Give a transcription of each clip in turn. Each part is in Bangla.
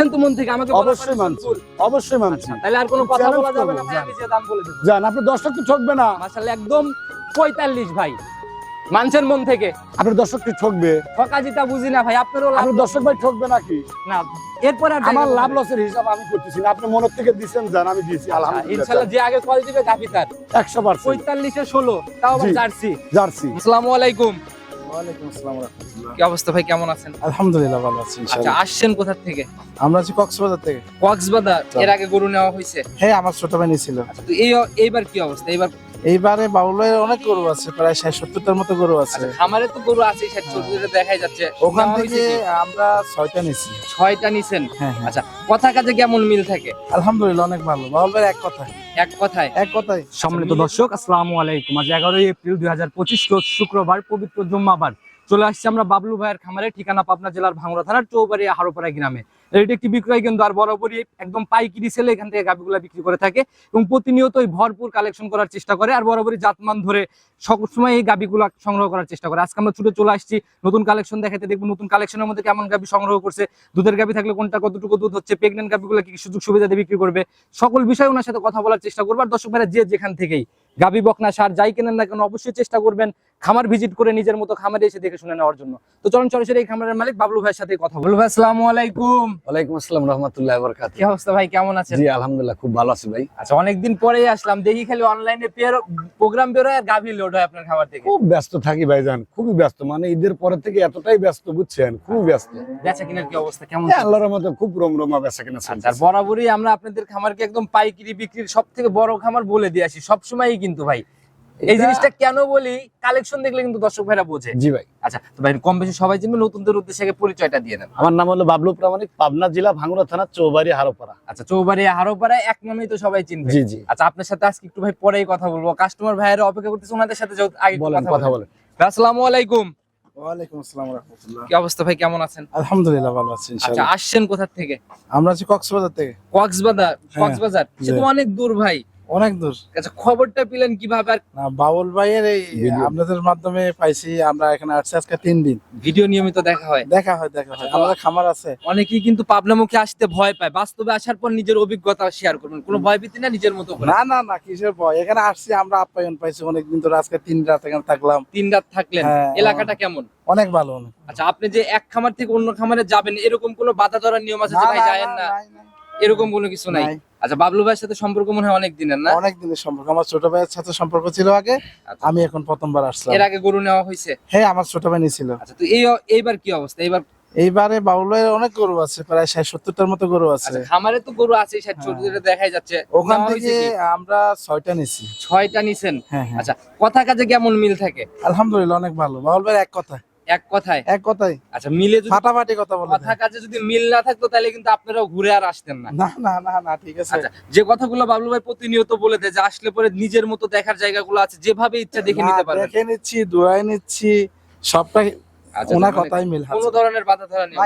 মানছেন তো মন থেকে? আমাকে অবশ্যই মানছি। অবশ্যই মানছি। আচ্ছা, তাহলে আর কোনো কথা বলা যাবে না। আমি যে দাম বলে দেবো। যান আপনি দর্শক তো ঠকবে না। মাশাআল্লাহ একদম পঁয়তাল্লিশ ভাই। মানছেন মন থেকে? আপনার দর্শক কি ঠকবে? বুঝি না ভাই আপনারও আপনার দর্শক ভাই ঠকবে নাকি? না এরপরে আর আমার লাভ লসের হিসাব আমি করতেছি না। আপনি মনের থেকে দিচ্ছেন জান আমি দিয়েছি আচ্ছা, আলহামদুলিল্লাহ। ইনশাআল্লাহ যে আগে কল দিবে গাভি তার। একশো পার্সেন্ট। পঁয়তাল্লিশে ষোলো তাও আবার জার্সি। জার্সি। আসসালামু আলাইকুম। ওয়ালাইকুম আসসালাম রাহমাতুল্লাহ। কি অবস্থা ভাই কেমন আছেন? আলহামদুলিল্লাহ ভালো আছি আচ্ছা আসছেন কোথা থেকে? আমরা আছি কক্সবাজার থেকে। কক্সবাজার এর আগে গরু নেওয়া হয়েছে? হ্যাঁ আমার ছোট ভাই ছিল আচ্ছা তো এই এইবার কি অবস্থা? এইবার এইবারে বাউলের অনেক গরু আছে প্রায় ষাট সত্তরটার মতো গরু আছে। আচ্ছা, খামারে তো গরু আছে ষাট দেখাই যাচ্ছে। ওখান থেকে আমরা ছয়টা নিছি। ছয়টা নিছেন? হ্যাঁ হ্যাঁ। আচ্ছা কথা কাজে কেমন মিল থাকে? আলহামদুলিল্লাহ অনেক ভালো। বাউল ভাই এক কথায়। এক কথায়? এক কথায়। সম্মানিত দর্শক আসসালামু আলাইকুম। আজ এগারোই এপ্রিল দুই হাজার পঁচিশ শুক্রবার পবিত্র জুম্মাবার। চলে আসছি আমরা বাবলু ভাইয়ের খামারে ঠিকানা পাবনা জেলার ভাঙড়া থানার চৌবাড়ি হারোপাড়া গ্রামে। এটি একটি বিক্রয় কেন্দ্র, আর বরাবরই একদম পাইকিরি সেলে এখান থেকে গাভিগুলা বিক্রি করে থাকে এবং প্রতিনিয়তই ভরপুর কালেকশন করার চেষ্টা করে, আর বরাবরই জাতমান ধরে সবসময় এই গাভিগুলা সংগ্রহ করার চেষ্টা করে। আজকে আমরা ছুটে চলে আসছি নতুন কালেকশন দেখাতে, দেখব নতুন কালেকশনের মধ্যে কেমন গাভি সংগ্রহ করছে, দুধের গাভি থাকলে কোনটা, কতটুকু দুধ হচ্ছে প্রেগনেন্ট গাভিগুলো কি সুযোগ সুবিধা দিয়ে বিক্রি করবে, সকল বিষয়ে ওনার সাথে কথা বলার চেষ্টা করব। আর দর্শক ভাইরা, যে যেখান থেকেই গাভি বকনা সার যাই কেনেন না কেন, অবশ্যই চেষ্টা করবেন খামার ভিজিট করে নিজের মতো খামারে এসে দেখে শুনে নেওয়ার জন্য। তো চলুন সরাসরি এই খামারের মালিক বাবলু ভাইয়ের সাথে কথা বলব ভাই, আসসালামু আলাইকুম। ওয়ালাইকুম আসসালাম রহমতুল্লাহ বরকাত কি অবস্থা ভাই? কেমন আছেন? জি আলহামদুলিল্লাহ খুব ভালো আছি ভাই। আচ্ছা অনেকদিন পরেই আসলাম। দেখি খালি অনলাইনে প্রোগ্রাম বেরোয় আর গাভি লোড হয় আপনার খাবার থেকে। খুব ব্যস্ত থাকি ভাইজান খুবই ব্যস্ত। মানে ঈদের পরে থেকে এতটাই ব্যস্ত বুঝছেন? খুব ব্যস্ত। বেচা কিনার কি অবস্থা? কেমন আল্লাহর মতো খুব রমরমা বেচা কিনা আচ্ছা আর বরাবরই আমরা আপনাদের খামারকে একদম পাইকারি বিক্রির সব থেকে বড় খামার বলে দিয়ে আসি। সবসময়ই কিন্তু ভাই এই জিনিসটা কেন বলি? কালেকশন দেখলে কিন্তু দর্শক ভাইরা বোঝে। জি ভাই। আচ্ছা তো ভাই কম বেশি সবাই চিনবে নতুনদের উদ্দেশ্যে পরিচয়টা দিয়ে দেন। আমার নাম হলো বাবলু প্রামাণিক পাবনা জেলা ভাঙ্গুরা থানা চৌবাড়ি হারোপাড়া। আচ্ছা চৌবাড়ি হারোপাড়ায় এক নামেই তো সবাই চিনবে। জি জি। আচ্ছা আপনার সাথে আজকে একটু ভাই পরেই কথা বলব। কাস্টমার ভাইয়েরা অপেক্ষা করতেছে ওনাদের সাথে আগে কথা বলেন। ভাই, আসসালামু আলাইকুম। ওয়ালাইকুম আসসালাম রাহমাতুল্লাহ। কি অবস্থা ভাই কেমন আছেন? আলহামদুলিল্লাহ ভালো আছি আচ্ছা আসছেন কোথা থেকে? আমরা আছি কক্সবাজার থেকে। কক্সবাজার হ্যাঁ, কক্সবাজার। সে তো অনেক দূর ভাই। অনেক দূর। আচ্ছা খবরটা পেলেন কীভাবে আর না বাউল ভাইয়ের এই আপনাদের মাধ্যমে পাইছি আমরা এখানে আসছি আজকে তিন দিন। ভিডিও নিয়মিত দেখা হয়। দেখা হয় দেখা হয়। আচ্ছা, আমাদের খামার আছে। অনেকেই কিন্তু পাবনামুখী আসতে ভয় পায়। বাস্তবে আসার পর নিজের অভিজ্ঞতা শেয়ার করবেন। কোনো ভয় ভীতি না নিজের মতো না না না কিসের ভয়? এখানে আসছি আমরা আপ্যায়ন পাইছি। অনেকদিন ধরে আজকে তিন রাত এখানে থাকলাম। তিন রাত থাকলেন। হ্যাঁ, এলাকাটা কেমন? অনেক ভালো আচ্ছা আপনি যে এক খামার থেকে অন্য খামারে যাবেন এরকম কোনো বাধা ধরার নিয়ম আছে যে ভাই যায়েন না এরকম কোনো কিছু নাই। আচ্ছা বাবলু ভাইয়ের সাথে সম্পর্ক মনে হয় অনেক দিনের না? অনেক দিনের সম্পর্ক। আমার ছোট ভাইয়ের সাথে সম্পর্ক ছিল আগে। আচ্ছা। আমি এখন প্রথমবার আসলাম। এর আগে গরু নেওয়া হয়েছে? হ্যাঁ আমার ছোট ভাই নিয়েছিল আচ্ছা তো এই এইবার কি অবস্থা? এইবার এইবারে বাউলের অনেক গরু আছে প্রায় ষাট সত্তরটার মতো গরু আছে। আচ্ছা খামারে তো গরু আছে ষাট হ্যাঁ। চল্লিশে দেখাই যাচ্ছে। ওখান থেকে আমরা ছয়টা নিছি। ছয়টা নিছেন? হ্যাঁ হ্যাঁ। আচ্ছা কথা কাজে কেমন মিল থাকে? আলহামদুলিল্লাহ অনেক ভালো। বাউল ভাই এক কথা। এক কথায়? এক কথায়। আচ্ছা মিলে যদি ফাটাফাটি কথা বলে কথা কাজে যদি মিল না থাকতো তাহলে কিন্তু আপনারাও ঘুরে আর আসতেন না। না না না না ঠিক আছে। আচ্ছা যে কথাগুলো বাবলু ভাই প্রতিনিয়ত বলে দেয় যে আসলে পরে নিজের মতো দেখার জায়গাগুলো আছে যেভাবে ইচ্ছা দেখে নিতে পারবেন। দেখে নিচ্ছি দোয়াই নিচ্ছি সবটাই ওনার মানে কথাই মিল কোনো ধরনের বাধা ধরা নেই।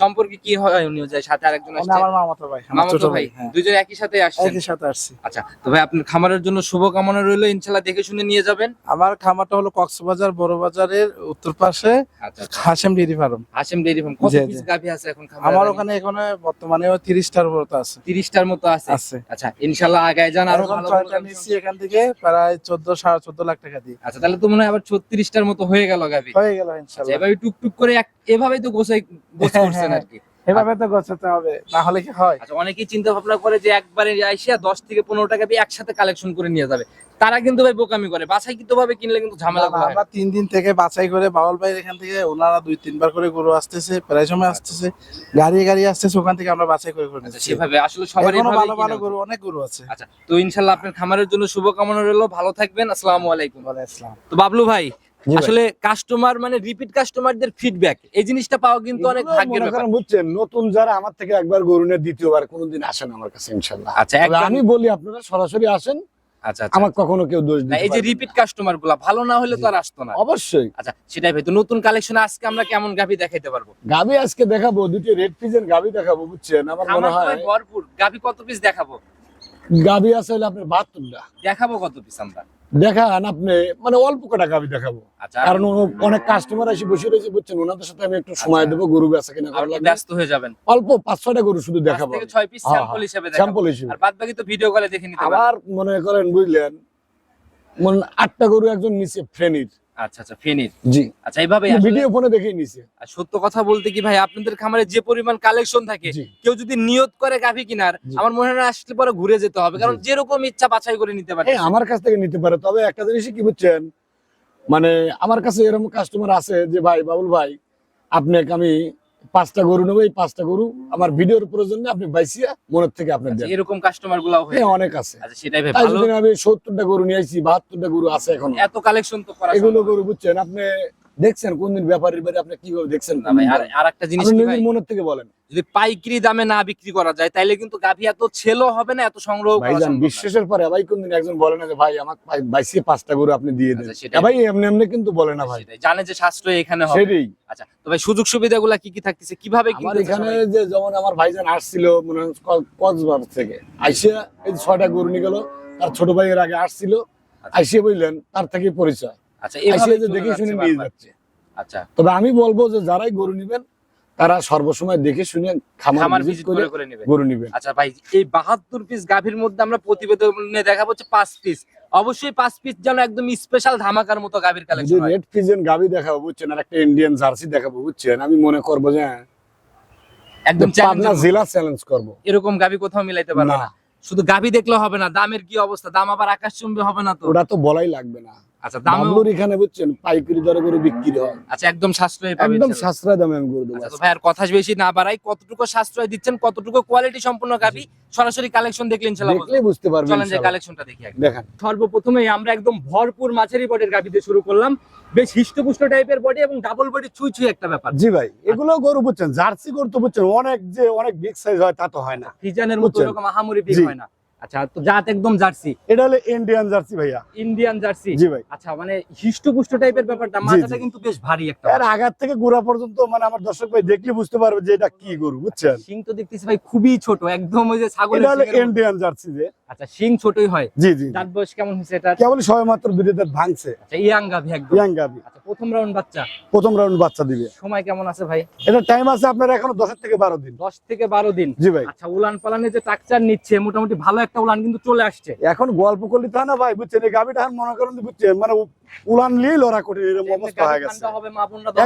সম্পর্কে কি হয় উনি যায় সাথে আরেকজন আসছে? আমার মামাতো ভাই আমার মামাতো ছোট ভাই হ্যাঁ। একই সাথে আসছেন? একই সাথে আসছি। আচ্ছা তো ভাই আপনার খামারের জন্য শুভকামনা রইল ইনশাল্লাহ দেখে শুনে নিয়ে যাবেন। আমার খামারটা হলো কক্সবাজার বড় বাজারের উত্তর পাশে আচ্ছা Hashem dairy farm. Hashim dairy farm কত পিস। গাভি আছে এখন খামারে আমার ওখানে এখানে বর্তমানে তিরিশটার মতো আছে। 30টার মতো আছে? আছে। আচ্ছা ইনশাল্লাহ আগায় যান আরও ভালো ছয়টা নিচ্ছি এখান থেকে প্রায় চোদ্দ সাড়ে চোদ্দ লাখ টাকা দিয়ে। আচ্ছা তাহলে তো মনে হয় আবার 36টার মতো হয়ে গেল গাভি। হয়ে গেল আচ্ছা ইনশাল্লাহ এভাবে টুকটুক করে এভাবেই তো গোছাই গোছ হ্যাঁ, করছেন হ্যাঁ। আর কি। এভাবে তো গোছাতে হবে না হলে কি হয়? আচ্ছা অনেকেই চিন্তা ভাবনা করে যে একবারে আইসিয়া দশ থেকে পনেরো টাকা দিয়ে একসাথে কালেকশন করে নিয়ে যাবে। তারা কিন্তু ভাই বোকামি করে বাছাই কিন্তু ভাবে কিনলে কিন্তু ঝামেলা না, আমরা তিন দিন থেকে বাছাই করে বাউল ভাইয়ের এখান থেকে ওনারা দুই তিনবার করে গরু আসতেছে প্রায় সময় আসতেছে গাড়ি গাড়ি আসতেছে ওখান থেকে আমরা বাছাই করে করে আচ্ছা নিচ্ছি। সেভাবে আসলে সবার এখনও ভালো ভালো গরু অনেক গরু আছে। আচ্ছা তো ইনশাল্লাহ আপনার খামারের জন্য শুভকামনা রইল ভালো থাকবেন আসসালামু আলাইকুম। বলে আসলাম তো বাবলু ভাই। আসলে কাস্টমার মানে রিপিট কাস্টমারদের ফিডব্যাক এই জিনিসটা পাওয়া কিন্তু অনেক ভাগ্যের ব্যাপার। বুঝছেন নতুন যারা আমার থেকে একবার গরু নিয়ে দ্বিতীয়বার কোনোদিন আসেন আমার কাছে ইনশাল্লাহ। আচ্ছা আমি বলি আপনারা সরাসরি আসেন আচ্ছা আচ্ছা। আমার কখনো কেউ দোষ না এই যে রিপিট কাস্টমারগুলা ভালো না হলে তো আর আসতো না। অবশ্যই। আচ্ছা সেটাই ভাই তো নতুন কালেকশন আজকে আমরা কেমন গাভি দেখাইতে পারব? আজকে দেখাবো দুটি রেড পিজের দেখাবো বুঝছেন? আমার মনে হয় ভরপুর। গাভি কত পিস দেখাবো? গাবি আছে হলে আপনার বাহাত্তরটা। দেখাবো কত পিস আমরা? দেখান আপনি মানে অল্প কটা গাবি দেখাবো। আচ্ছা কারণ অনেক কাস্টমার এসে বসে রয়েছে বুঝছেন? ওনাদের সাথে আমি একটু সময় দেবো গরু বেচা কিনা করা লাগবে। ব্যস্ত হয়ে যাবেন। অল্প পাঁচ ছটা গরু শুধু দেখাবো ছয় পিস হ্যাঁ, স্যাম্পল হিসেবে স্যাম্পল হিসেবে। আর বাদ বাকি তো ভিডিও কলে দেখে নিতে আবার মনে করেন বুঝলেন মনে আটটা গরু একজন নিচে ফ্রেনির আচ্ছা আচ্ছা ফেনীর। জি। আচ্ছা এইভাবে ভিডিও ফোনে দেখেই নিছে। আর সত্য কথা বলতে কি ভাই আপনাদের খামারে যে পরিমাণ কালেকশন থাকে কেউ যদি নিয়ত করে গাভী কিনার আমার মনে হয় আসলে পরে ঘুরে যেতে হবে কারণ যেরকম ইচ্ছা বাছাই করে নিতে পারে। আমার কাছ থেকে নিতে পারে তবে একটা জিনিসই কি বুঝছেন মানে আমার কাছে এরকম কাস্টমার আছে যে ভাই বাবুল ভাই আপনাকে আমি পাঁচটা গরু নেব এই পাঁচটা গরু আমার ভিডিওর প্রয়োজন আপনি বাইসিয়া মনের থেকে আপনার আচ্ছা, এরকম কাস্টমারগুলো হ্যাঁ অনেক আছে। আচ্ছা সেটাই আমি সত্তরটা গরু নিয়ে আসছি বাহাত্তরটা গরু আছে এখন। এত কালেকশন তো করা এগুলো গরু বুঝছেন আপনি দেখছেন কোনদিন ব্যাপারীর বাড়ি আপনি কীভাবে দেখছেন? না ভাই আর একটা জিনিস নিজের মনের থেকে বলেন। যদি পাইকারি দামে না বিক্রি করা যায় তাইলে কিন্তু গাভী এত ছেলো হবে না এত সংগ্রহ ভাইজান বিশ্বাসের পরে ভাই কোনদিন একজন বলে না যে ভাই আমাকে বাইসিয়ে পাঁচটা গরু আপনি দিয়ে দেন। আচ্ছা, ভাই এমনি এমনি কিন্তু বলে না ভাই। জানে যে সাশ্রয় এখানে হবে। সেটাই। আচ্ছা তো ভাই সুযোগ সুবিধাগুলো কি কি থাকতেছে? কীভাবে আমার এখানে যে যেমন আমার ভাইজান আসছিল মনে কক্সবাজার থেকে। আইসিয়া এই ছয়টা গরু নিয়ে গেল তার ছোট ভাইয়ের আগে আসছিল। আচ্ছা। আইসিয়া বললেন তার থেকে পরিচয়। আচ্ছা যে দেখে শুনে নিয়ে যাচ্ছে। আচ্ছা। তবে আমি বলব যে যারাই গরু নিবেন তারা সর্বসময় দেখে শুনে খামার খামার ভিজিট ভিজিট করে করে করে নেবে। গরু নিবেন। আচ্ছা ভাই এই বাহাত্তর পিস গাভীর মধ্যে আমরা প্রতিবেদনে দেখাবো হচ্ছে পাঁচ পিস অবশ্যই পাঁচ পিস যেন একদম স্পেশাল ধামাকার মতো গাভীর কালেকশন রেড ফিজেন গাবি দেখাবো বুঝছেন? আর একটা ইন্ডিয়ান জার্সি দেখাবো বুঝছেন? আমি মনে করব যে হ্যাঁ, একদম পাবনা চ্যালেঞ্জ জেলা চ্যালেঞ্জ করব। এরকম গাভী কোথাও মিলাইতে পারবে না। শুধু গাভী দেখলে হবে না দামের কি অবস্থা? দাম আবার আকাশ আকাশচুম্বী হবে না তো। ওটা তো বলাই লাগবে না। আচ্ছা দাম বাবলুর এখানে বুঝছেন পাইকারি দরে গরু বিক্রি হয়। আচ্ছা একদম সাশ্রয়ী পাবে একদম সাশ্রয় দামে আমি গরু দেবো। আচ্ছা ভাই আর কথা বেশি না বাড়াই কতটুকু সাশ্রয় দিচ্ছেন কতটুকু কোয়ালিটি সম্পূর্ণ সরাসরি কালেকশন দেখলে ইনশাআল্লাহ। দেখলেই বুঝতে পারবেন চলেন যে। কালেকশনটা দেখি আগে। দেখেন। সর্বপ্রথমে আমরা একদম ভরপুর মাছেরই বডির গাভি দিয়ে শুরু করলাম। বেশ হিষ্টপুষ্ট টাইপের বডি এবং ডাবল বডি ছুঁই ছুঁই একটা ব্যাপার। জি ভাই এগুলো গরু বুঝছেন জার্সি গরু তো বুঝছেন অনেক যে অনেক বিগ সাইজ হয় তা তো হয় না। ফিজানের মতো এরকম আহামরি বিগ হয় না। আচ্ছা তো জাত একদম জার্সি। এটা হলো ইন্ডিয়ান জার্সি ভাইয়া। Indian Jersey? জি ভাই। আচ্ছা মানে হিষ্টপুষ্ট টাইপের ব্যাপারটা মাথাটা কিন্তু বেশ ভারী একটা। এর আগার থেকে গোড়া পর্যন্ত মানে আমার দর্শক ভাই দেখলে বুঝতে পারবে যে এটা কি গরু বুঝছেন? সিং তো দেখতেছি ভাই খুবই ছোট একদম ওই যে ছাগলের এটা হলো ইন্ডিয়ান জার্সি যে। আচ্ছা শিং ছোটই হয়। জি জি দাঁত বয়স কেমন হয়েছে এটা কেবল সবে মাত্র দুটো দাঁত ভাঙছে। আচ্ছা ইয়াং গাভি একদম। ইয়াং আচ্ছা প্রথম রাউন্ড বাচ্চা? প্রথম রাউন্ড বাচ্চা দিবে। সময় কেমন আছে ভাই? এটা টাইম আছে আপনার এখনও দশের থেকে বারো দিন। দশ থেকে বারো দিন। জি ভাই। আচ্ছা উলান পালানে যে টাকচার নিচ্ছে মোটামুটি ভালো একটা উলান কিন্তু চলে আসছে। এখন গল্প করলে তা না ভাই বুঝছেন? এই গাবিটা এখন মনে করেন বুঝছেন মানে উলান নিয়েই লড়া কঠিন এরকম অবস্থা হয়ে গেছে।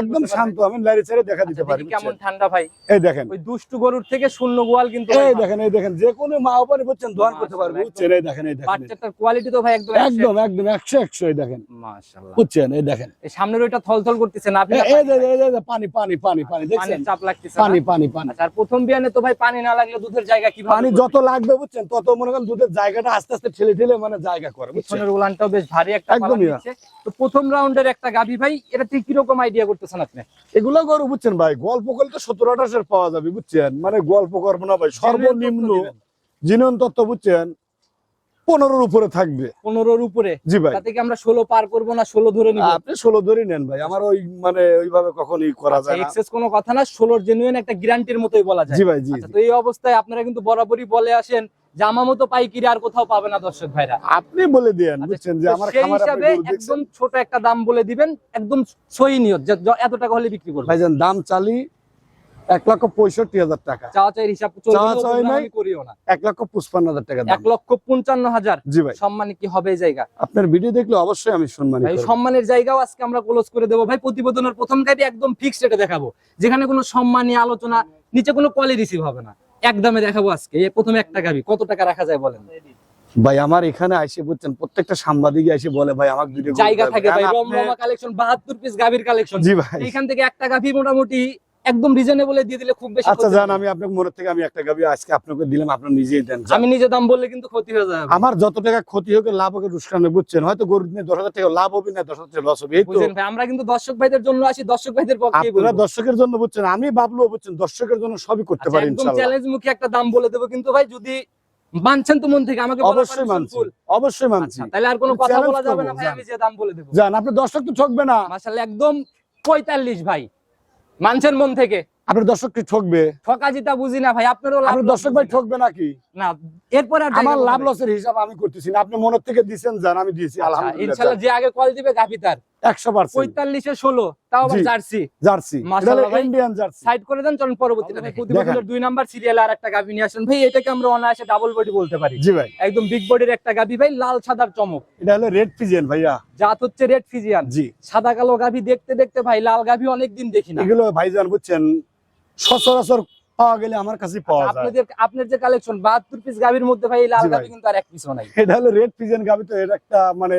একদম শান্ত আমি লাইরে ছেড়ে দেখা দিতে আচ্ছা, পারি কেমন ঠান্ডা ভাই। এই দেখেন। ওই দুষ্টু গরুর থেকে শূন্য গোয়াল কিন্তু এই দেখেন এই দেখেন যে কোনো মা ওপারে বুঝছেন দোয়ান করতে পারবে। বুঝছেন এই দেখেন এই দেখেন। বাচ্চাটার কোয়ালিটি তো ভাই একদম একদম একদম এই দেখেন। মাশাআল্লাহ। বুঝছেন? এই দেখেন। এই সামনের ওইটা থলথল করতেছে না আপনি এই- এই যে- এই যে- পানি পানি পানি পানি দেখছেন? চাপ লাগতেছে পানি পানি পানি। আচ্ছা আর প্রথম বিয়ানে তো ভাই পানি না লাগলে দুধের জায়গা কীভাবে পানি যত লাগবে বুঝছেন তত মনে করেন দুধের জায়গাটা আস্তে আস্তে ঠেলে ঠেলে মানে জায়গা করে বুঝছেন? উলানটাও বেশ ভারী একটা। দিচ্ছে। তো প্রথম রাউন্ডের একটা গাভী ভাই এটা ঠিক কীরকম আইডিয়া করতেছেন আপনি? এগুলো গরু বুঝছেন ভাই? গল্প করলে তো সত্তর আঠাশের পাওয়া যাবে বুঝছেন? মানে গল্প করব না ভাই সর্বনিম্ন জিনিয়ন তত্ত্ব বুঝছেন? পনেরোর উপরে থাকবে। পনেরোর উপরে? জি ভাই। তাতে কি আমরা ষোলো পার করব না ষোলো ধরে নিব? আপনি ষোলো ধরে নেন ভাই আমার ওই মানে ওইভাবে কখনই করা যায় এক্সেস কোনো কথা না ষোলোর জেনুইন একটা গ্যারান্টির মতোই বলা যায়। জি ভাই জি আচ্ছা তো এই অবস্থায় আপনারা কিন্তু বরাবরই বলে আসেন জামা মতো পাইকিরি আর কোথাও পাবে না দর্শক ভাইরা। আপনি বলে দেন আচ্ছা, বুঝছেন যে আমার খামার হিসাবে একদম ছোট একটা দাম বলে দিবেন একদম সহি নিয়ত এত টাকা হলে বিক্রি করবে ভাইজান দাম চালি এক লক্ষ পঁয়ষট্টি হাজার টাকা। হিসাব না, করিও এক লক্ষ হাজার টাকা এক লক্ষ পঞ্চান্ন হাজার। জি ভাই। সম্মানে কি হবে জায়গা? আপনার ভিডিও দেখলে অবশ্যই আমি সম্মানিত ভাই সম্মানের জায়গাও আজকে আমরা ক্লোজ করে দেবো। ভাই প্রতিবেদনের প্রথম গাড়ি একদম ফিক্সড রেটে দেখাবো। যেখানে কোনো সম্মানী আলোচনা নিচে কোনো কলে রিসিভ হবে না। একদমে দেখাবো আজকে। প্রথমে একটা গাবি কত টাকা রাখা যায় বলেন? ভাই আমার এখানে আইসে বুঝছেন প্রত্যেকটা সাংবাদিক এসে বলে ভাই আমার দুটো জায়গা থাকে ভাই রমরমা কালেকশন বাহাত্তর পিস গাবির কালেকশন জি ভাই। এখান থেকে একটা গাভি মোটামুটি একদম রিজনেবল দিয়ে দিলে খুব বেশি আচ্ছা জান আমি আপনার মনে থেকে আমি একটা গাবি আজকে আপনাকে দিলাম আপনার নিজেই দেন আমি নিজে দাম বললে কিন্তু ক্ষতি হয়ে যাবে। আমার যত টাকা ক্ষতি হোক লাভ হোক রুস্কানে বুঝছেন? হয়তো গরু নিয়ে দশ হাজার টাকা লাভ হবে না দশ হাজার টাকা লস হবে বুঝলেন ভাই আমরা কিন্তু দর্শক ভাইদের জন্য আসি দর্শক ভাইদের পক্ষেই আপনারা বলব। দর্শকের জন্য বুঝছেন আমি ভাবলো বুঝছেন দর্শকের জন্য সবই করতে আচ্ছা, পারি একদম ইনশাআল্লাহ। চ্যালেঞ্জ মুখে একটা দাম বলে দেবো কিন্তু ভাই যদি মানছেন তো মন থেকে আমাকে অবশ্যই মানছি অবশ্যই মানছি। আচ্ছা, তাহলে আর কোনো কথা বলা যাবে না ভাই। আমি যে দাম বলে দেবো। জান আপনি দর্শক তো ঠকবে না। মাশাআল্লাহ একদম পঁয়তাল্লিশ ভাই। মানছেন মন থেকে? আপনার দর্শক কি ঠকবে? ঠকা জিতা বুঝি না ভাই আপনারও দর্শক ভাই ঠকবে নাকি? না এরপরে আমার লাভ লসের হিসাব আমি করতেছি না আপনি মনের থেকে জান আমি দিয়েছি আচ্ছা, আলহামদুলিল্লাহ। ইনশাল্লাহ যে আগে কল দিবে তার। তাও আবার জার্সি। জার্সি। মাশাআল্লাহ ইন্ডিয়ান জার্সি। সাইড করে দেন চলুন প্রতিবেদনের নাম্বার সিরিয়ালে নিয়ে আসেন। ভাই এটাকে আমরা অনায়াসে ডাবল বডি বলতে পারি। জি ভাই। একদম বিগ বডির একটা গাভি ভাই লাল সাদার চমক। এটা হলো রেড পিজিয়ান ভাইয়া। জাত হচ্ছে রেড ফিজিয়ান জি। সাদা কালো গাভি দেখতে দেখতে ভাই লাল গাভি অনেকদিন দেখি না। এগুলো ভাইজান বুঝছেন সচরাচর পাওয়া গেলে আমার কাছে পাওয়া যায়। আপনাদের আপনার যে কালেকশন বাহাত্তর পিস গাবির মধ্যে ভাই লাল গাবি কিন্তু আর এক পিসও নাই। এটা হলো রেড পিজন গাবি তো এটা একটা মানে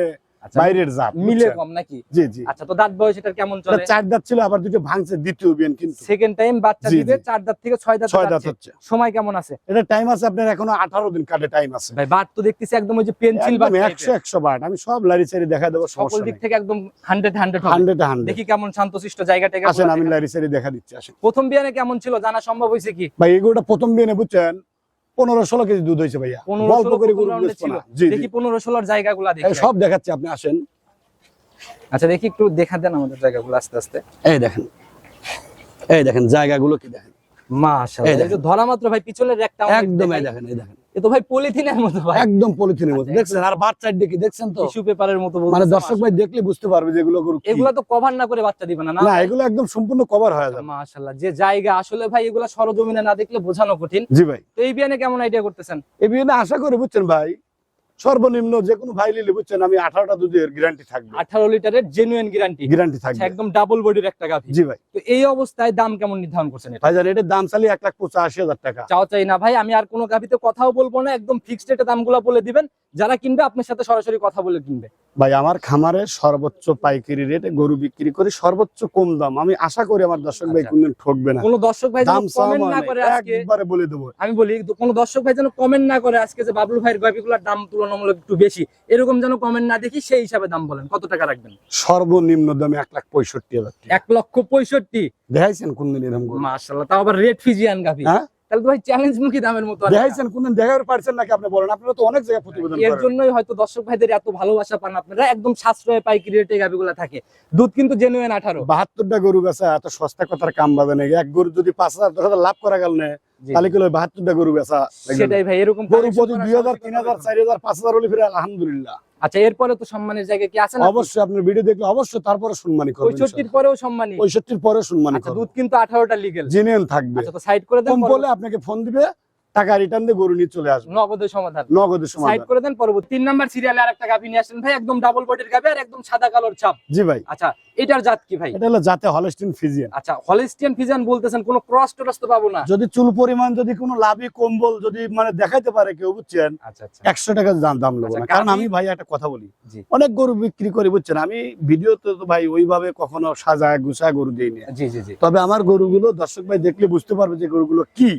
বাইরের জাত মিলে কম নাকি? জি জি। আচ্ছা তো দাঁত বয়স এটার কেমন চলে? চার দাঁত ছিল আবার দুটো ভাঙছে দ্বিতীয় বিয়ান কিন্তু। সেকেন্ড টাইম বাচ্চা দিবে চার দাঁত থেকে ছয় দাঁত ছয় দাঁত হচ্ছে। সময় কেমন আছে? এটা টাইম আছে আপনার এখনও আঠারো দিন কাটে টাইম আছে। ভাই বাট তো দেখতেছি একদম ওই যে পেন্সিল বা একদম একশো একশো বাট আমি সব লারি চারি দেখা দেবো সকল দিক থেকে একদম হান্ড্রেড হান্ড্রেড হান্ড্রেড হান্ড্রেড দেখি কেমন শান্তশিষ্ট জায়গাটাকে আসেন আমি লারি চারি দেখা দিচ্ছি আসেন। প্রথম বিয়ানে কেমন ছিল? জানা সম্ভব হয়েছে কি? ভাই এগুলোটা প্রথম বিয়ানে বুঝছেন? পনেরো ষোলো কেজি দুধ হয়েছে ভাইয়া। গল্প করে দেখি পনেরো ষোলোর জায়গাগুলো সব দেখাচ্ছি আপনি আসেন। আচ্ছা দেখি একটু দেখা দেন আমাদের জায়গাগুলো আস্তে আস্তে। এই দেখেন। এই দেখেন জায়গাগুলো কি দেখেন? মাশাআল্লাহ ধরা মাত্র ভাই পিছনের একটা একদম এই দেখেন এই দেখেন। এ তো ভাই পলিথিনের মতো ভাই। একদম পলিথিনের মতো। আচ্ছা, দেখছেন? আর বাচ্চার দিকে দেখছেন তো? টিস্যু পেপারের মতো মানে দর্শক ভাই দেখলে বুঝতে পারবে যে এগুলো গরু কি। এগুলা তো কভার না করে বাচ্চা দিবে না না? এগুলো একদম সম্পূর্ণ কভার হয়ে যাবে। মাশাআল্লাহ যে জায়গা আসলে ভাই এগুলা সরজমিনে না দেখলে বোঝানো কঠিন। জি ভাই। তো এই বিয়ানে কেমন আইডিয়া করতেছেন? এই আশা করি বুঝছেন ভাই সর্বনিম্ন যে কোনো ভাই নিলে বুঝছেন আমি আঠারোটা দুধের গ্যারান্টি থাকবে। আঠারো লিটারের জেনুইন গ্যারান্টি গ্যারান্টি থাকবে। একদম ডাবল বডির একটা গাভি। জি ভাই। তো এই অবস্থায় দাম কেমন নির্ধারণ করছেন এটা? ভাইজান এটার দাম চালিয়ে এক লাখ পঁচাশি হাজার টাকা। চাও চাই না ভাই আমি আর কোনো গাভিতে কথাও বলব না একদম ফিক্সড রেটে দামগুলো বলে দিবেন। যারা কিনবে আপনার সাথে সরাসরি কথা বলে কিনবে। ভাই আমার খামারে সর্বোচ্চ পাইকারি রেটে গরু বিক্রি করি সর্বোচ্চ কম দাম। আমি আশা করি আমার দর্শক ভাই আচ্ছা। কোনদিন ঠকবে না। কোনো দর্শক ভাই দাম কমেন্ট না করে আজকে একবারে বলে দেবো। আমি বলি কোনো দর্শক ভাই যেন কমেন্ট না করে আজকে যে বাবলু ভাইয়ের গাভিগুলোর দাম তুলনামূলক একটু বেশি। এরকম যেন কমেন্ট না দেখি সেই হিসাবে দাম বলেন। কত টাকা রাখবেন? সর্বনিম্ন দামে এক লাখ পঁয়ষট্টি হাজার এক লক্ষ পঁয়ষট্টি? দেখাইছেন কোনদিন এরকম মাসাল্লাহ তাও আবার রেড ফিজিয়ান গাভি। হ্যাঁ? তাহলে তো ভাই চ্যালেঞ্জ মুখী দামের মতো দেখাইছেন কোনদিন দেখাতে পারছেন নাকি আপনি বলেন? আপনারা তো অনেক জায়গায় প্রতিবেদন এর জন্যই হয়তো দর্শক ভাইদের এত ভালোবাসা পান আপনারা একদম সাশ্রয় পাইকারি রেটে গাভিগুলো থাকে। দুধ কিন্তু জেনুইন আঠারো। বাহাত্তরটা গরু বেচা এত সস্তা কথার কাম বাজে নাকি? এক গরু যদি পাঁচ হাজার লাভ করা গেল না। তাহলে কি বাহাত্তরটা গরু বেচা সেটাই ভাই এরকম গরু collection প্রতি করা দুই হাজার সহজ তিন কথা হাজার না। চার হাজার পাঁচ হাজার হলে ফিরে আলহামদুলিল্লাহ। আচ্ছা এরপরে তো সম্মানের জায়গা কি আছে না? অবশ্যই আপনার ভিডিও দেখলে অবশ্যই তারপরে সম্মানী করবেন পঁয়ষট্টির পরেও সম্মানী পঁয়ষট্টির পরে সম্মানী আচ্ছা করবেন। দুধ কিন্তু 18টা লিগ্যাল জেনুইন থাকবে। আচ্ছা তো সাইড করে দেন বলে আপনাকে ফোন দিবে টাকা রিটার্ন দিয়ে গরু নিয়ে চলে আসবে। নগদের সমাধান। নগদের সাইড করে দেন পরবর্তী তিন নাম্বার সিরিয়ালে আর একটা গাভি নিয়ে আসেন ভাই একদম ডাবল বডির গাভি আর একদম সাদা কালোর ছাপ। জি ভাই। আচ্ছা এটার জাত কি ভাই? এটা হলো যাতে হলস্টিন ফিজিয়ান আচ্ছা হলিস্টিয়ান ফিজান বলতেছেন কোনো ক্রস টরস তো পাবো না। যদি চুল পরিমাণ যদি কোনো লাভই কম্বল যদি মানে দেখাইতে পারে কেউ বুঝছেন? আচ্ছা আচ্ছা। একশো টাকা দাম দাম নেব আচ্ছা, না। কারণ আমি ভাই একটা কথা বলি। অনেক গরু বিক্রি করে বুঝছেন? আমি ভিডিওতে তো ভাই ওইভাবে কখনো সাজায় গুছায় গরু দিই না জি জি জি। তবে আমার গরুগুলো দর্শক ভাই দেখলে বুঝতে পারবে যে গরুগুলো কি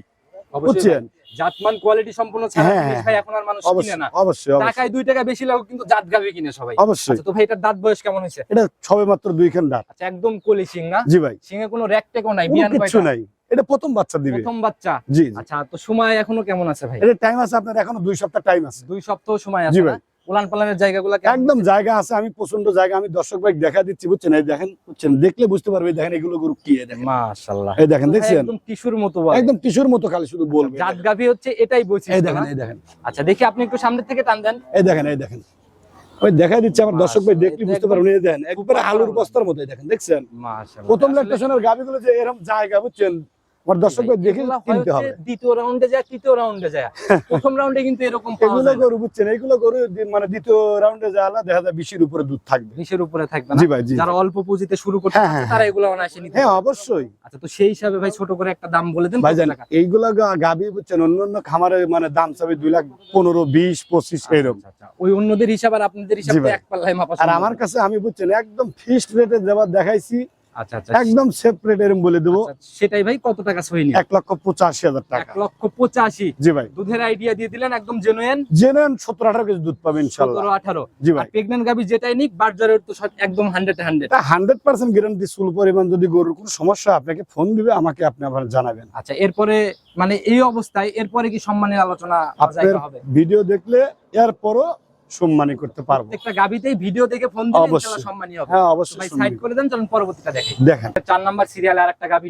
বুঝছেন। জাতমান কোয়ালিটি সম্পূর্ণ ছাড়া হ্যাঁ, জিনিস হ্যাঁ, ভাই এখন আর মানুষ কিনে না। অবশ্যই টাকায় 2 টাকা বেশি লাগুক কিন্তু জাত কিনে সবাই। অবশ্যই। আচ্ছা তো ভাই এটার দাঁত বয়স কেমন হয়েছে? এটা সবে মাত্র দুই খান দাঁত। আচ্ছা একদম কলি সিং না? জি ভাই। সিংহে কোনো র্যাক টেকও নাই কোনো বিয়ান কয়টা? নাই। এটা প্রথম বাচ্চা দিবে। প্রথম বাচ্চা? জি জি। আচ্ছা তো সময় এখনও কেমন আছে ভাই? এটা টাইম আছে আপনার এখনও দুই সপ্তাহ টাইম আছে। দুই সপ্তাহ সময় জি আছে ভাই। উলান পালানের জায়গাগুলো একদম জায়গা আছে আমি প্রচণ্ড জায়গা আমি দর্শক ভাই দেখা দিচ্ছি বুঝছেন? এই দেখেন বুঝছেন? দেখলে বুঝতে পারবে দেখেন এগুলো গরু কি এই মাশাআল্লাহ। এই দেখেন দেখছেন? একদম মতো একদম মতো খালি শুধু বলবে জাত। গাভি হচ্ছে এটাই এই দেখেন এই দেখেন। আচ্ছা দেখি আপনি একটু সামনের থেকে টান দেন। এই দেখেন এই দেখেন। ওই দেখা দিচ্ছে আমার দর্শক ভাই দেখলে বুঝতে পারবেন এই দেখেন। একবারে আলুর বস্তার মতো দেখেন দেখছেন? প্রথম ল্যাকটেশনের যে এরকম জায়গা বুঝছেন? আমার দর্শক দেখে কিনতে হবে। দ্বিতীয় রাউন্ডে যায় তৃতীয় রাউন্ডে যায়। প্রথম রাউন্ডে কিন্তু এরকম এগুলো গরু বুঝছেন এগুলো গরু মানে দ্বিতীয় রাউন্ডে যাওয়া দেখা যায় বিশের উপরে দুধ থাকবে। বিশের উপরে থাকবে না। জি ভাই জি। যারা অল্প পুঁজিতে শুরু করতে হ্যাঁ, হ্যাঁ, তারা এগুলো অনায়াসে নিতে হ্যাঁ অবশ্যই। আচ্ছা তো সেই হিসাবে ভাই ছোট করে একটা দাম বলে দেন ভাই কত জান টাকা? গাবি বুঝছেন অন্য অন্য খামারে মানে দাম চাবে দুই লাখ পনেরো বিশ পঁচিশ এরকম। আচ্ছা, আচ্ছা। ওই অন্যদের হিসাব আর আপনাদের হিসাব। এক পাল্লায় মাপা আর আমার কাছে আমি বুঝছেন একদম ফিক্সড রেটে দেওয়ার দেখাইছি আচ্ছা আচ্ছা একদম সেফ রেট এরম বলে দেবো। আচ্ছা, সেটাই ভাই কত টাকা সই নিয়ে? এক লক্ষ পঁচাশি হাজার এক টাকা লক্ষ পঁচাশি। জি ভাই। দুধের আইডিয়া দিয়ে দিলেন একদম জেনুয়েন জেনেন সত্তর আঠারো কেজি দুধ পাবেন সতেরো আঠারো। জি ভাই। প্রেগনেন্ট গাবি যেটাই নিক বার্জারের তো একদম hundred hundred hundred percent guarantee চুল পরিমাণ যদি গরুর কোনো সমস্যা আপনাকে ফোন দিবে আমাকে আপনি আবার জানাবেন। আচ্ছা এরপরে মানে এই অবস্থায় এরপরে কি সম্মানের আলোচনা আপনার হবে? ভিডিও দেখলে এরপরও সম্মানী করতে পারব। প্রত্যেকটা গাবিতেই ভিডিও দেখে ফোন দিলে ইনশাআল্লাহ সম্মানী হবে। হ্যাঁ অবশ্যই ভাই সাইড করে দেন চলুন পরবর্তীটা দেখি। দেখেন। চার নাম্বার সিরিয়ালে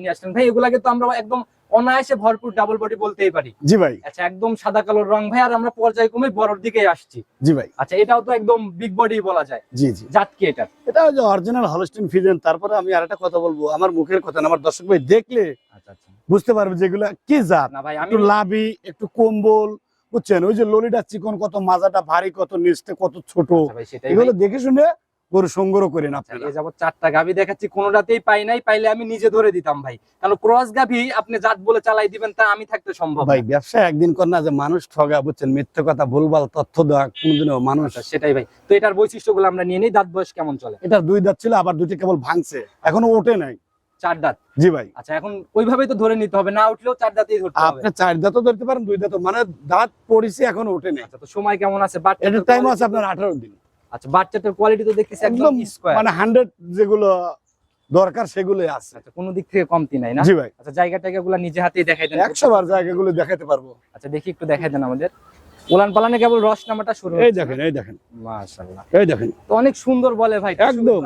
নিয়ে আসলেন। ভাই এগুলাকে তো আমরা একদম অনায়াসে ভরপুর ডাবল বডি বলতেই পারি। জি ভাই। আচ্ছা একদম সাদা কালোর রং ভাই আর আমরা পর্যায়ক্রমে বড়র দিকে আসছি। জি ভাই। আচ্ছা এটাও তো একদম বিগ বডি বলা যায়। জি জি। জাত কি এটা। এটা হচ্ছে অরিজিনাল হলস্টিন ফিজেন তারপরে আমি আরেকটা কথা বলব আমার মুখের কথা না আমার দর্শক ভাই দেখলে আচ্ছা আচ্ছা। বুঝতে পারবে যেগুলো কি জাত। না ভাই আমি একটু লাভি একটু কম্বল বুঝছেন? ওই যে ললিটা চিকন কত মাজাটা ভারী কত নিচতে কত ছোট। আচ্ছা এগুলো দেখে শুনে গরু সংগ্রহ করেন আচ্ছা, আপনারা। এ যাবত চারটা গাভি দেখাচ্ছি কোনোটাতেই পাই নাই পাইলে আমি নিজে ধরে দিতাম ভাই। কারণ ক্রস গাভি আপনি জাত বলে চালাই দিবেন তা আমি থাকতে সম্ভব ভাই। ব্যবসা একদিন কর না যে মানুষ ঠগা বুঝছেন? মিথ্যে কথা ভুলভাল তথ্য দেওয়া কোনোদিনও মানুষ আচ্ছা, সেটাই ভাই। তো এটার বৈশিষ্ট্যগুলো আমরা নিয়ে নিই দাঁত বয়স কেমন চলে? এটা দুই দাঁত ছিল আবার দুটি কেবল ভাঙছে। এখনও ওঠে নাই। চার দাঁত। জি ভাই। আচ্ছা এখন ওইভাবেই তো ধরে নিতে হবে না উঠলেও চার দাঁতেই ধরতে হবে। আপনি চার দাঁতও ধরতে পারেন দুই দাঁতও। মানে দাঁত পড়েছে এখনও ওঠে নাই। আচ্ছা তো সময় কেমন আছে? বাচ্চাটার এটার টাইম আছে আপনার আঠারো দিন। আচ্ছা বাচ্চাটার কোয়ালিটি তো দেখতেছি একদম স্কোয়ার মানে হান্ড্রেড যেগুলো দরকার সেগুলোই আছে। আচ্ছা কোনো দিক থেকে কমতি নাই না? জি ভাই। আচ্ছা জায়গা টাইগাগুলো নিজে হাতেই দেখাই দেন। একশো বার জায়গাগুলো দেখাতে পারব। আচ্ছা দেখি একটু দেখাই দেন আমাদের। উলান পালানে কেবল রস নামাটা শুরু এই দেখেন এই দেখেন। মাশাআল্লাহ। এই দেখেন। তো অনেক সুন্দর বলে ভাই একদম।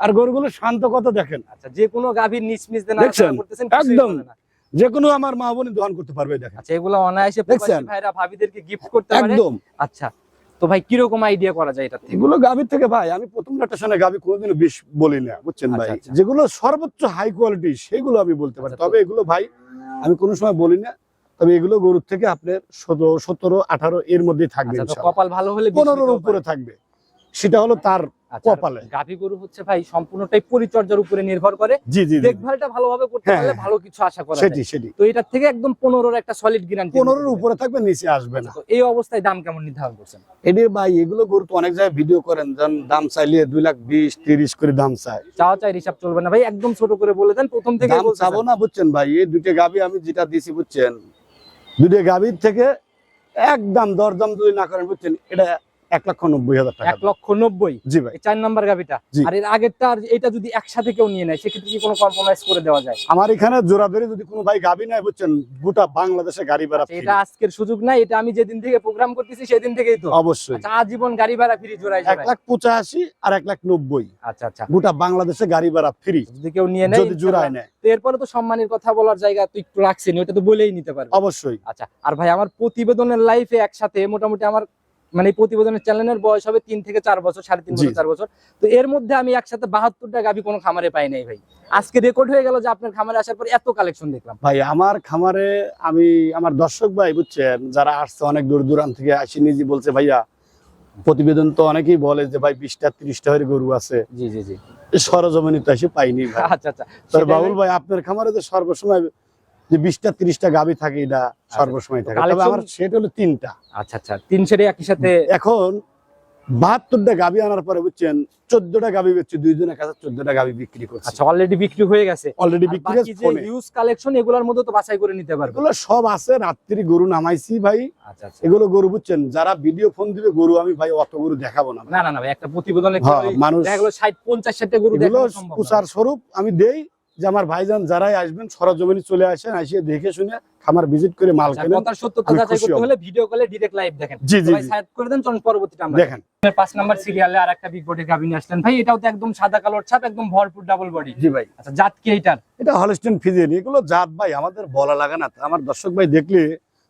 আর গরুগুলো শান্ত কত দেখেন। আচ্ছা যে কোনো গাভীর নিচ মিচ দেন করতেছেন একদম। যে কোনো আমার মা বোনই দহন করতে পারবে দেখেন। আচ্ছা এগুলো অনায়াসে প্রবাসী ভাইরা ভাবিদেরকে গিফট করতে পারে? একদম। আচ্ছা তো ভাই কীরকম আইডিয়া করা যায় এটা এগুলো গাভীর থেকে ভাই আমি প্রথম রোটেশনে গাভী কোনোদিনও বিষ বলি না বুঝছেন ভাই? আচ্ছা, আচ্ছা। যেগুলো সর্বোচ্চ হাই কোয়ালিটি সেগুলো আমি বলতে পারি। আচ্ছা, তবে এগুলো ভাই আমি কোনো সময় বলি না। তবে এগুলো গরুর থেকে আপনার সতেরো সতেরো আঠারো এর মধ্যেই থাকবে আচ্ছা। কপাল ভালো হলে পনেরোর উপরে থাকবে। সেটা হলো তার আচ্ছা, কপালে। গাভী গরু হচ্ছে ভাই সম্পূর্ণটাই পরিচর্যার উপরে নির্ভর করে। জি জি। দেখভালটা ভালোভাবে করতে হ্যাঁ, পারলে হ্যাঁ। ভালো কিছু আশা করা সেটি সেটি। তো এটার থেকে একদম একটা সলিড গ্যারান্টি উপরে থাকবে নিচে আসবে না। তো এই অবস্থায় দাম কেমন নির্ধারণ করছেন? এটি ভাই এগুলো গরু তো অনেক জায়গায় ভিডিও করেন যেন দাম চাইলে দুই লাখ বিশ তিরিশ করে দাম চায়। চাওয়া চাই হিসাব চলবে না ভাই। একদম ছোট করে বলে দেন প্রথম থেকে দাম চাবো না বুঝছেন ভাই? এই দুইটা গাবি আমি যেটা দিছি বুঝছেন? দুইটা গাভীর থেকে একদম দরদাম যদি না করেন বুঝছেন এটা এক লক্ষ নব্বই হাজার টাকা এক লক্ষ নব্বই? জি ভাই। চার নাম্বার গাভিটা? আর এর আগেরটা এটা যদি একসাথে কেউ নিয়ে নেয় সেক্ষেত্রে কি কোনো কম্প্রোমাইজ করে দেওয়া যায়? আমার এখানে জোড়া ধরে যদি কোনো ভাই গাবি নাই বুঝছেন গোটা বাংলাদেশে গাড়ি ভাড়া আচ্ছা, এটা আজকের সুযোগ নাই এটা আমি যেদিন থেকে প্রোগ্রাম করতেছি সেদিন থেকেই তো। অবশ্যই। আচ্ছা আজীবন গাড়ি ভাড়া ফ্রি জোড়াই এক লাখ পঁচাশি আর এক লাখ নব্বই। আচ্ছা আচ্ছা। গোটা বাংলাদেশে গাড়ি ভাড়া ফ্রি যদি কেউ নিয়ে নেয় যদি জোড়ায় নেয়। এরপরে তো সম্মানের কথা বলার জায়গা তো একটু রাখছেন ওটা তো বলেই নিতে পারবে। অবশ্যই। আচ্ছা আর ভাই আমার প্রতিবেদনের লাইফে একসাথে মোটামুটি আমার মানে প্রতিবেদনের চ্যানেলের বয়স হবে তিন থেকে চার বছর সাড়ে তিন। বছর চার বছর। তো এর মধ্যে আমি একসাথে বাহাত্তরটা গাভি কোনো খামারে পাই নাই ভাই। আজকে রেকর্ড হয়ে গেল যে আপনার খামারে আসার পর এত কালেকশন দেখলাম। ভাই আমার খামারে আমি আমার দর্শক ভাই বুঝছেন যারা আসছে অনেক দূর দূরান্ত থেকে আসি নিজে বলছে ভাইয়া প্রতিবেদন তো অনেকেই বলে যে ভাই বিশটা ত্রিশটা হয়ে গরু আছে। জি জি জি। সরজমিনি তো এসে পাইনি ভাই। আচ্ছা আচ্ছা। বাবুল ভাই আপনার খামারে তো সর্বসময় যে বিশটা ত্রিশটা গাবি থাকে এটা সর্বসময় থাকে। তবে আমার সেট হলো তিনটা। আচ্ছা আচ্ছা তিন সেটে একই সাথে এখন বাহাত্তরটা গাবি আনার পরে বুঝছেন চোদ্দটা গাবি বেচছে দুইজনের কাছে চোদ্দটা গাবি বিক্রি করছে। আচ্ছা অলরেডি বিক্রি হয়ে গেছে। অলরেডি বিক্রি ফোনে। হিউজ কালেকশন এগুলোর মধ্যে তো বাছাই করে নিতে পারবে। এগুলো সব আছে রাত্রি গরু নামাইছি ভাই। আচ্ছা আচ্ছা। এগুলো গরু বুঝছেন যারা ভিডিও ফোন দিবে গরু আমি ভাই অত গরু দেখাবো না। না না ভাই একটা প্রতিবেদনে হ্যাঁ, মানুষ দেখা গেলো ষাট পঞ্চাশ ষাটটা গরু এগুলো দেখানো সম্ভব স্বরূপ আমি দেই যে আমার ভাইজান যারাই আসবেন সরজমিনি চলে আসেন আসিয়ে দেখে শুনে খামার ভিজিট করে মাল কেনেন কথার সত্যতা আমি যাচাই করতে হলে ভিডিও কলে ডিরেক্ট লাইভ দেখেন। জি জি ভাই সাইড করে দেন চলুন পরবর্তীটা আমরা দেখেন। দেখি। পাঁচ নাম্বার সিরিয়ালে আর একটা বিগ বডির গাভি আসলেন। ভাই এটাও তো একদম সাদা কালোর ছাপ একদম ভরপুর ডাবল বডি জি ভাই। আচ্ছা জাত কি এইটার এটা হলস্টেন ফিজিয়ান এগুলো জাত ভাই আমাদের বলা লাগে না। আমার দর্শক ভাই দেখলে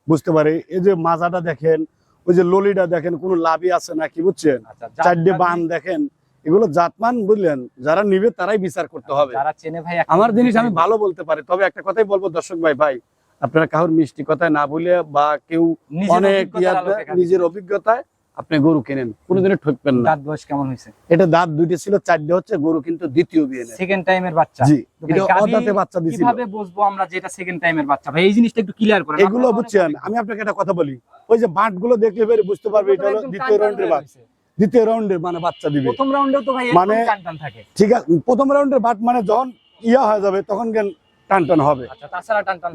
বুঝতে পারে এই যে মাজাটা দেখেন ওই যে ললিটা দেখেন কোনো লাভই আছে না কি বুঝছেন? আচ্ছা চারটে বান দেখেন এগুলো জাতমান বুঝলেন যারা নিবে তারাই বিচার করতে হবে। যারা চেনে ভাই আমার জিনিস আমি ভালো বলতে পারি তবে একটা কথাই বলব দর্শক ভাই ভাই আপনারা কারোর মিষ্টি কথায় না বলে বা কেউ নিজের অনেক। নিজের অভিজ্ঞতায় আপনি গরু কেনেন কোনোদিনে ঠকবেন না। দাঁত বয়স কেমন হয়েছে? এটা দাঁত দুইটা ছিল চারটে হচ্ছে গরু কিন্তু দ্বিতীয় বিয়ে। সেকেন্ড টাইমের বাচ্চা। জি এটা অদাতে বাচ্চা দিছিল। কীভাবে বুঝব আমরা যেটা সেকেন্ড টাইমের বাচ্চা? ভাই এই জিনিসটা একটু ক্লিয়ার করেন এগুলো বুঝছেন আমি আপনাকে একটা কথা বলি ওই যে বাঁটগুলো দেখলে বের বুঝতে পারবে এটা হলো দ্বিতীয় রাউন্ডের রয়েছে। দ্বিতীয় রাউন্ডে মানে বাচ্চা দিবে। প্রথম রাউন্ডেও তো ভাই মানে- থাকে। ঠিক আছে প্রথম রাউন্ডের বাট মানে যখন ইয়া হয়ে যাবে তখন কেন টান টান হবে? আচ্ছা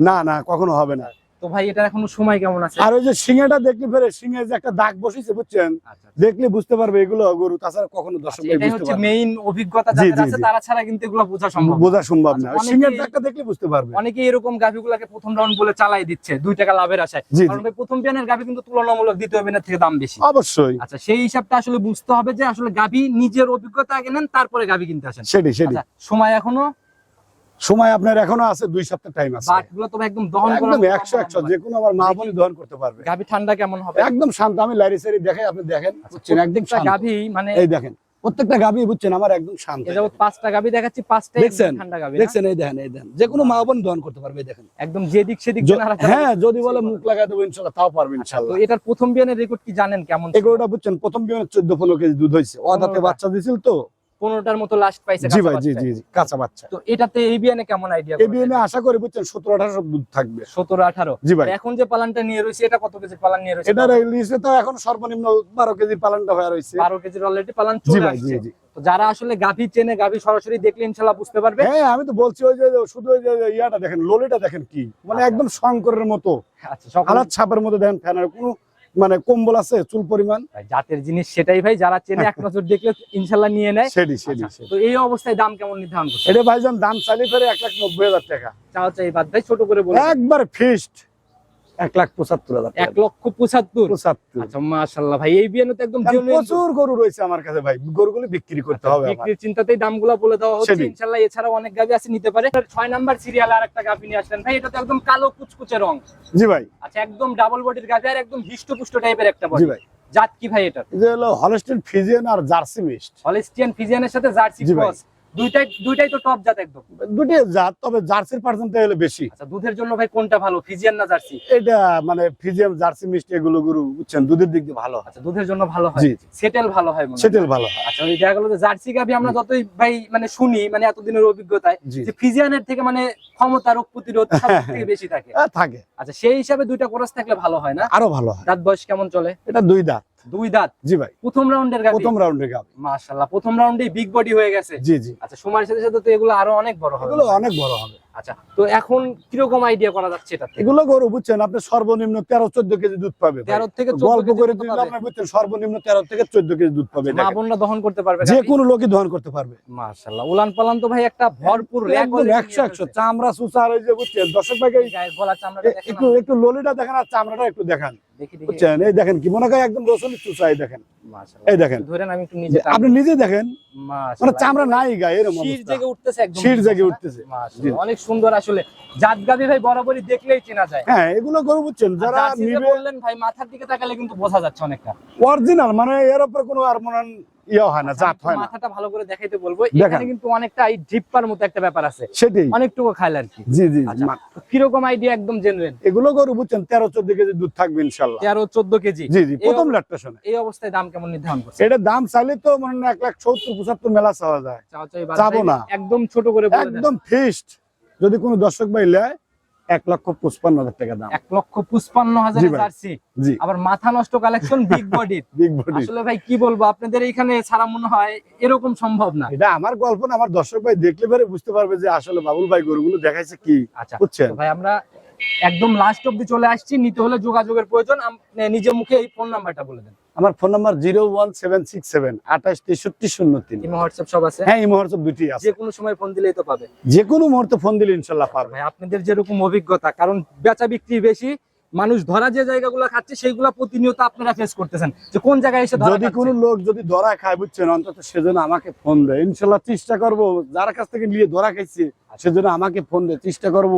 না না কখনো হবে না। তো ভাই এটা এখনও সময় কেমন আছে? আর ওই যে সিংহেটা দেখলে ফেরে সিংহে যে একটা দাগ বসেছে বুঝছেন? আচ্ছা দেখলে বুঝতে পারবে এগুলো গরু তাছাড়া কখনো দর্শক ভাই বুঝতে হচ্ছে মেইন অভিজ্ঞতা যাদের আছে তারা ছাড়া কিন্তু এগুলো বোঝা সম্ভব বোঝা সম্ভব না। আচ্ছা, সিংহের দাগটা দেখলে বুঝতে পারবে। অনেকে এরকম গাভিগুলোকে প্রথম রাউন্ড বলে চালাই দিচ্ছে দুই টাকা লাভের আশায়। কারণ ভাই প্রথম বিয়ানের গাভি কিন্তু তুলনামূলক দ্বিতীয় বিয়ানের থেকে দাম বেশি। অবশ্যই। আচ্ছা সেই হিসাবটা আসলে বুঝতে হবে যে আসলে গাভি নিজের অভিজ্ঞতা আগে নেন তারপরে গাভি কিনতে আসেন। সেটাই সেটি আচ্ছা সময় এখনও সময় আপনার এখনও আছে দুই সপ্তাহ টাইম আছে। বাটগুলো তো একদম দহন করার একদম মতো একশো একশো সম্ভাবনা। যে কোনো আমার মা বোনই দহন করতে পারবে। গাভী ঠান্ডা কেমন হবে? একদম শান্ত আমি লাইরি সারি দেখে আপনি দেখেন বুঝছেন একদম শান্ত। গাভী মানে এই দেখেন প্রত্যেকটা গাবি বুঝছেন আমার একদম শান্ত। এ যাবত পাঁচটা গাভী দেখাচ্ছি পাঁচটাই ঠান্ডা না? দেখছেন এই দেখেন এই দেখেন। যে কোনো মা বোন দহন করতে পারবে এই দেখেন। একদম যেদিক সেদিক য- নাড়াচাড়া হ্যাঁ যদি বলে মুখ লাগাই দেবো ইনশাল্লাহ তাও পারবে তো এটার প্রথম বিয়ানের রেকর্ড কি জানেন কেমন এগুলোটা বুঝছেন প্রথম বিমানে চোদ্দ পনেরো কেজি দুধ হইছে ও দাঁতে পনেরোটা। বাচ্চা দিছিল তো পনেরোটার মতো লাস্ট পাইছে জি ভাই জি জি জি কাঁচা বাচ্চা। তো এটাতে এই বিয়ানে কেমন আইডিয়া এই বিমানে আশা করি বুঝছেন সতেরো আঠারো দুধ থাকবে। সতেরো আঠারো। জি ভাই। এখন যে পালানটা নিয়ে রয়েছে এটা কত কেজি পালান নিয়ে রয়েছে? এটার লিস্টে তো এখন সর্বনিম্ন বারো কেজির পালনটা হয়ে রয়েছে। বারো কেজির অলরেডি পালান জি চলে ভাই জি আসছে জি যারা আসলে গাভী চেনে গাভী সরাসরি দেখলে ইনশাল্লাহ বুঝতে পারবে। হ্যাঁ আমি তো বলছি ওই যে শুধু ওই যে ইয়াটা দেখেন লোলিটা দেখেন কি? মানে আচ্ছা। একদম শঙ্করের মতো। আচ্ছা সকল আলাদ ছাপের মতো দেখেন ফ্যানের কোনো মানে কম্বল আছে চুল পরিমাণ। জাতের জিনিস সেটাই ভাই যারা চেনে এক নজর দেখলে ইনশাল্লাহ নিয়ে নেয়। সেটি সেটি আচ্ছা। তো এই অবস্থায় দাম কেমন নির্ধারণ করছে এটা ভাইজান দাম চালিয়ে ফেরে এক লাখ নব্বই হাজার টাকা। চাও চাই বাদ ভাই ছোট করে বলে একবার ফিস্ট এক লাখ পঁচাত্তর হাজার এক লক্ষ পঁচাত্তর? পঁচাত্তর। আচ্ছা মাশাল্লাহ ভাই এই বিয়ানে তো একদম প্রচুর গরু রয়েছে আমার কাছে ভাই গরুগুলি বিক্রি করতে হবে বিক্রির চিন্তাতেই দামগুলো বলে দেওয়া হচ্ছে ইনশাল্লাহ এছাড়াও অনেক গাভি আছে নিতে পারে। ছয় নাম্বার সিরিয়ালে আর একটা গাভি নিয়ে আসলেন। ভাই এটা তো একদম কালো কুচকুচে রং। জি ভাই। আচ্ছা একদম ডাবল বডির গাভি আর একদম হিষ্টপুষ্ট টাইপের একটা বডি ভাই। জাত কি ভাই এটা হলো হলস্টেন ফিজিয়ান আর জার্সি মিস্ট হলিস্টিয়ান ফিজিয়ানের সাথে জার্সি ক্রস দুইটাই দুইটাই তো টপ জাত একদম। দুটি জাত তবে জার্সির পার্সেন্টটা হলো বেশি। আচ্ছা দুধের জন্য ভাই কোনটা ভালো? ফিজিয়ান না জার্সি? এটা মানে ফিজিয়াম জার্সি মিস্ট এগুলো গরু বুঝছেন দুধের দিক দিয়ে ভালো আচ্ছা দুধের জন্য ভালো হয়। জি জি। সেটেল ভালো হয় মনে সেটেল ভালো হয়। আচ্ছা ওই দেখা গেলো যে জার্সি গাভি আমরা যতই ভাই মানে শুনি মানে এতদিনের অভিজ্ঞতায় যে ফিজিয়ানের থেকে মানে ক্ষমতা রোগ প্রতিরোধ থেকে বেশি থাকে। আহ, থাকে। আচ্ছা সেই হিসাবে দুইটা কোরাস থাকলে ভালো হয় না? আরও ভালো হয়। দাঁত বয়স কেমন চলে? এটা দুই দাঁত। দুই দাঁত? জি ভাই। প্রথম রাউন্ডের গাভি? প্রথম রাউন্ডে গাবি মাশাআল্লাহ প্রথম রাউন্ডেই বিগ বডি হয়ে গেছে? জি জি। আচ্ছা সময়ের সাথে সাথে তো এগুলো আরও অনেক বড় হবে। এগুলো অনেক বড় হবে। আচ্ছা তো এখন কীরকম আইডিয়া করা যাচ্ছে এটা এগুলো গরু বুঝছেন আপনি সর্বনিম্ন তেরো চোদ্দ কেজি দুধ পাবে ভাই। তেরো থেকে গল্প চোদ্দ করে দিলে আপনি বুঝছেন সর্বনিম্ন তেরো থেকে চোদ্দ কেজি দুধ পাবে মা বোনরা দহন করতে পারবে যে? কোনো লোকই দহন করতে পারবে। মাশাআল্লাহ উলান পালান তো ভাই একটা ভরপুর একদম একশো একশো চামড়া সুসার ওই যে বুঝছেন দর্শক ভাইকে গায়ের গলা চামড়াটা একটু একটু ললিটা দেখেন আর চামড়াটা একটু দেখান। দেখি দেখি বুঝছেন? এই দেখেন কি মনে করেন একদম রসুন চুষাই দেখেন। এই দেখেন। ধরেন আমি একটু যে নিজে আপনি নিজে দেখেন। মানে চামড়া নাই গায়ে এরকম শির জেগে উঠতেছে একদম। শির জেগে উঠতেছে। অনেক সুন্দর আসলে। জাত গাভী ভাই বরাবরই দেখলেই চেনা যায়। হ্যাঁ এগুলো গরু বুঝছেন যারা বললেন ভাই মাথার দিকে তাকালে কিন্তু বোঝা যাচ্ছে অনেকটা। অরিজিনাল মানে এর উপর কোনো আর মনে ইয়ে হয় না জাত হয় না। মাথাটা ভালো করে দেখাইতে বলব। এখানে কিন্তু অনেকটা এই ড্রিপার মতো একটা ব্যাপার আছে। সেটাই। অনেকটুকু খাইল আর কি। জি জি আচ্ছা আইডিয়া একদম জেনুইন এগুলো গরু বুঝছেন তেরো চোদ্দ কেজি দুধ থাকবে কেজি? জি জি প্রথম ল্যাকটেশনে এই অবস্থায় দাম কেমন নির্ধারণ করছে এটার দাম চাইলে তো মনে হয় এক লাখ সত্তর পঁচাত্তর মেলা চাওয়া যায়। চাও চাই যাব না। একদম ছোট করে একদম ফিক্সড যদি কোনো দর্শক ভাই এক লক্ষ পঁচপান্ন হাজার টাকা দাম। এক লক্ষ পঁচপান্ন হাজার জার্সি। আবার মাথা নষ্ট কালেকশন বিগ বডির বিগ বডি আসলে ভাই কি বলব আপনাদের এখানে ছাড়া মনে হয় এরকম সম্ভব না। এটা আমার গল্প না আমার দর্শক ভাই দেখলে পরে বুঝতে পারবে যে আসলে বাবুল ভাই গরুগুলো দেখাইছে কি আচ্ছা বুঝছেন? ভাই আমরা একদম লাস্ট অব্দি চলে আসছি নিতে হলে যোগাযোগের প্রয়োজন। নিজের মুখে এই ফোন নাম্বারটা বলে দেন। আমার phone number zero one seven six seven আঠাশ তেষট্টি শূন্য তিন। ইমো হোয়াটসঅ্যাপ সব আছে? হ্যাঁ দুটি আছে। যে কোনো সময় ফোন দিলেই তো পাবে। যে কোনো মুহূর্তে ফোন দিলে ইনশাল্লাহ ভাই আপনাদের যেরকম অভিজ্ঞতা কারণ বেচা বিক্রি বেশি মানুষ ধরা যে জায়গাগুলো খাচ্ছে সেইগুলো প্রতিনিয়ত আপনারা ফেস করতেছেন। যে কোন জায়গায় এসে যদি। কোনো লোক যদি ধরা খায় বুঝছেন অন্তত সেজন্য আমাকে ফোন দেয়। ইনশাল্লাহ চেষ্টা করব যার কাছ থেকে নিয়ে ধরা খাইছে সেজন্য আমাকে ফোন দেয়। চেষ্টা করব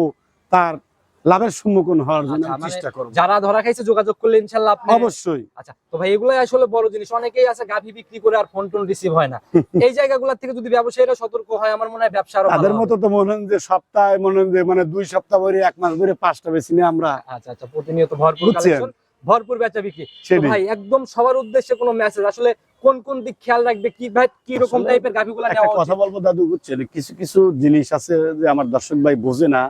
তার লাভের সম্মুখীন হওয়ার জন্য আচ্ছা, আমি মানে চেষ্টা করব। যারা ধরা খাইছে যোগাযোগ করলে ইনশাল্লাহ আপনি অবশ্যই। আচ্ছা তো ভাই এগুলাই আসলে বড় জিনিস। অনেকেই আছে গাভী বিক্রি করে আর ফোন টোন রিসিভ হয় না। এই জায়গাগুলো থেকে যদি ব্যবসায়ীরা সতর্ক হয় আমার মনে হয় ব্যবসা আরও তাদের। মতো তো মনে যে সপ্তাহে মনে যে মানে দুই সপ্তাহ ধরে এক মাস ধরে পাঁচটা বেশি নিয়ে আমরা আচ্ছা আচ্ছা প্রতিনিয়ত ভরপুর কালেকশন ভরপুর বেচা বিক্রি। তো ভাই একদম সবার উদ্দেশ্যে কোনো মেসেজ আসলে কোন কোন দিক খেয়াল রাখবে? কি ভাই কি রকম টাইপের গাভীগুলো নেওয়া কথা বলব দাদু বুঝছেন? কিছু কিছু জিনিস আছে যে আমার দর্শক ভাই বোঝে না।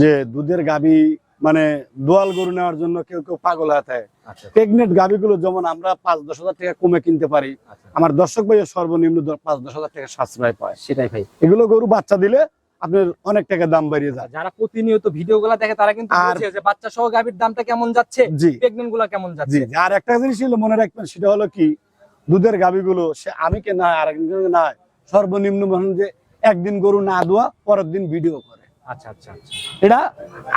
যে দুধের গাবি মানে দোয়াল গরু নেওয়ার জন্য কেউ কেউ পাগল হয়ে থাকে। আচ্ছা। প্রেগনেন্ট গাবিগুলো যেমন আমরা পাঁচ দশ হাজার টাকা কমে কিনতে পারি আচ্ছা। আমার দর্শক ভাই সর্বনিম্ন পাঁচ দশ হাজার টাকা সাশ্রয় পায়। সেটাই ভাই। এগুলো গরু বাচ্চা দিলে আপনার অনেক টাকা দাম বাড়িয়ে যায়। যারা প্রতিনিয়ত ভিডিও গুলা দেখে তারা কিন্তু বাচ্চা সহ গাভীর দামটা কেমন যাচ্ছে প্রেগনেন্টগুলা কেমন যাচ্ছে। আর একটা জিনিস মনে রাখবেন সেটা হলো কি দুধের গাবিগুলো সে আমি কে না আর না সর্বনিম্ন মনে যে একদিন গরু না দোয়া পরের দিন ভিডিও করে। আচ্ছা আচ্ছা আচ্ছা। এটা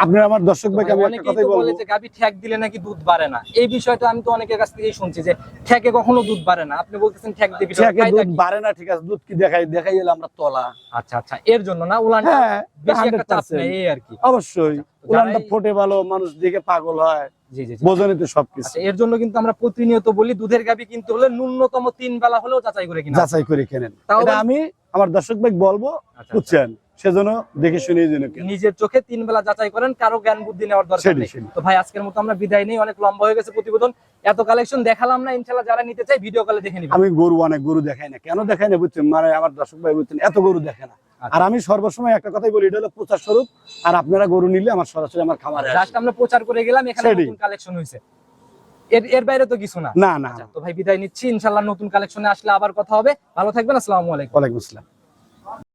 আপনার আমার দর্শক ভাইকে আমি একটা কথাই বলব। যে গাবি ঠ্যাক দিলে নাকি দুধ বাড়ে না? এই বিষয়টা আমি তো অনেকের কাছ থেকেই শুনছি যে ঠ্যাকে কখনো দুধ বাড়ে না? আপনি বলতেছেন ঠ্যাক দিবি ঠেকে দুধ বাড়ে না ঠিক আছে দুধ কি দেখাই দেখাই এলে আমরা তলা। আচ্ছা আচ্ছা এর জন্য না উলান হ্যাঁ বেশি একটা চাপ নেই এই আর কি। অবশ্যই উলানটা ফোটে ভালো মানুষ দেখে পাগল হয় জি জি জি। তো সবকিছু এর জন্য কিন্তু আমরা প্রতিনিয়ত বলি দুধের গাবি কিনতে হলে ন্যূনতম তিন বেলা হলেও যাচাই করে কিনা। যাচাই করে কেনেন। তাহলে আমি আমার দর্শক ভাই বলব বুঝছেন? সেজন্য দেখে শুনে নিজের চোখে তিন বেলা যাচাই করেন কারও জ্ঞান বুদ্ধি নেওয়ার দরকার নেই। তো ভাই আজকের মতো আমরা বিদায় নেই অনেক লম্বা হয়ে গেছে প্রতিবেদন। এত কালেকশন দেখালাম না যারা নিতে চাই ভিডিও কলে দেখে নিবেন আমি গরু অনেক গরু দেখাই না। কেন দেখাই না বুঝছেন? মানে আমার দর্শক ভাই বুঝছেন এত গরু দেখে না। আচ্ছা। আর আমি সর্বসময় একটা কথাই বলি এটা হলো প্রচার স্বরূপ। আর আপনারা গরু নিলে আমার সরাসরি আমার খামারে। জাস্ট আমরা প্রচার করে গেলাম এখানে নতুন কালেকশন হয়েছে এর এর বাইরে তো কিছু না। না না আচ্ছা, তো ভাই বিদায় নিচ্ছি। ইনশাল্লাহ নতুন কালেকশনে আসলে আবার কথা হবে। ভালো থাকবেন আসসালামু আলাইকুম। ওয়ালাইকুম আসসালাম।